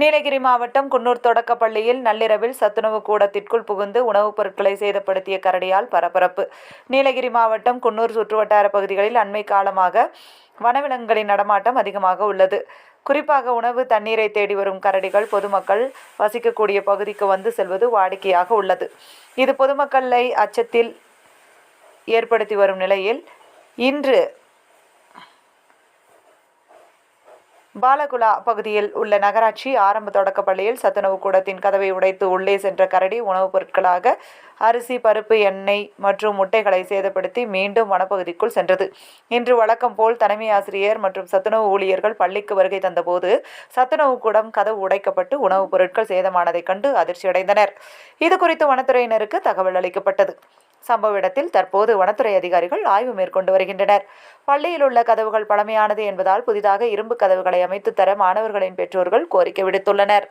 நீலகிரி மாவட்டம் குன்னூர் தொடக்கப்பள்ளியில் நள்ளிரவில் சத்துணவு கூடத்திற்குள் புகுந்து உணவுப் பொருட்களை சேதப்படுத்திய கரடியால் பரபரப்பு. நீலகிரி மாவட்டம் குன்னூர் சுற்றுவட்டார பகுதிகளில் அண்மை காலமாக வனவிலங்குகளின் நடமாட்டம் அதிகமாக உள்ளது. குறிப்பாக உணவு தண்ணீரை தேடி வரும் கரடிகள் பொதுமக்கள் வசிக்கக்கூடிய பகுதிக்கு வந்து செல்வது வாடிக்கையாக உள்ளது. இது பொதுமக்களை அச்சத்தில் ஏற்படுத்தி வரும் நிலையில் இன்று பாலகுலா பகுதியில் உள்ள நகராட்சி ஆரம்ப தொடக்கப்பள்ளியில் சத்துணவு கூடத்தின் கதவை உடைத்து உள்ளே சென்ற கரடி உணவுப் பொருட்களாக அரிசி பருப்பு எண்ணெய் மற்றும் முட்டைகளை சேதப்படுத்தி மீண்டும் வனப்பகுதிக்குள் சென்றது. இன்று வழக்கம் போல் தலைமை ஆசிரியர் மற்றும் சத்துணவு ஊழியர்கள் பள்ளிக்கு வருகை தந்தபோது சத்துணவு கூடம் கதவு உடைக்கப்பட்டு உணவுப் பொருட்கள் சேதமானதைக் கண்டு அதிர்ச்சியடைந்தனர். இது குறித்து வனத்துறையினருக்கு தகவல் அளிக்கப்பட்டது. சம்பவ இடத்தில் தற்போது வனத்துறை அதிகாரிகள் ஆய்வு மேற்கொண்டு வருகின்றனர். பள்ளியில் உள்ள கதவுகள் பழமையானது என்பதால் புதிதாக இரும்பு கதவுகளை அமைத்து தர மாணவர்களின் பெற்றோர்கள் கோரிக்கை விடுத்துள்ளனர்.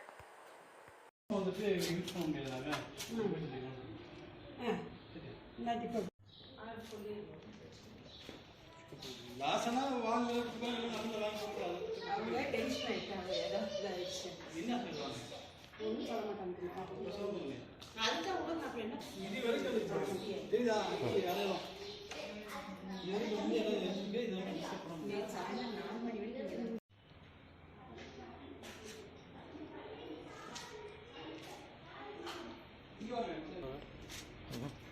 என்ன சொல்லுவாங்க? இது வரைக்கும் தெரியுதா அடையாளம் இது வரைக்கும் வந்து எல்லாம் இருந்துட்டு இதை வந்து டிஸ்டர்ப் பண்ண முடியாது நேற்று சாயந்தரம் நாலு மணி வரைக்கும் இங்க வாங்க